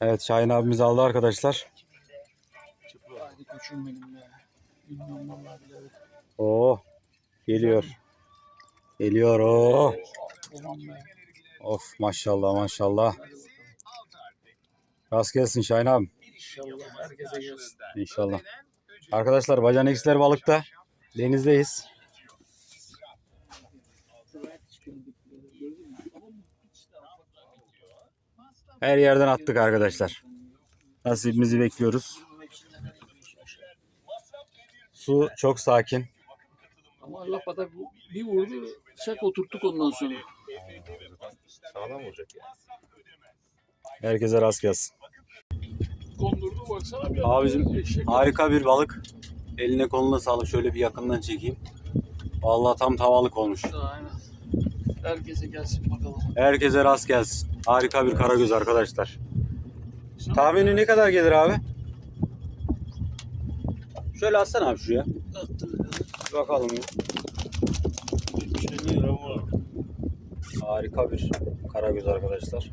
Evet Şahin abimiz aldı arkadaşlar. Hadi koçum benim be. Oo geliyor. Geliyor o. Be. Of maşallah maşallah. Rast gelsin Şahin abi. İnşallah. İnşallah. Arkadaşlar Bacan X'ler balıkta. Denizdeyiz. Her yerden attık arkadaşlar. Nasibimizi bekliyoruz. Su çok sakin. Ama Allah bana bu- bir vurdu. Çak oturttuk ondan sonra. Sağlam olacak ya. Herkese rast gelsin. Kondurdu baksana bir Abicim harika bir balık. Eline koluna sağlık. Şöyle bir yakından çekeyim. Vallahi tam tavalık olmuş. Aynen. Herkese gelsin bakalım. Herkese rast gelsin. Harika bir karagöz arkadaşlar. Tahmini ne kadar gelir abi? Şöyle atsana abi şuraya. Bir bakalım. ya. 70 gram var. Harika bir karagöz arkadaşlar.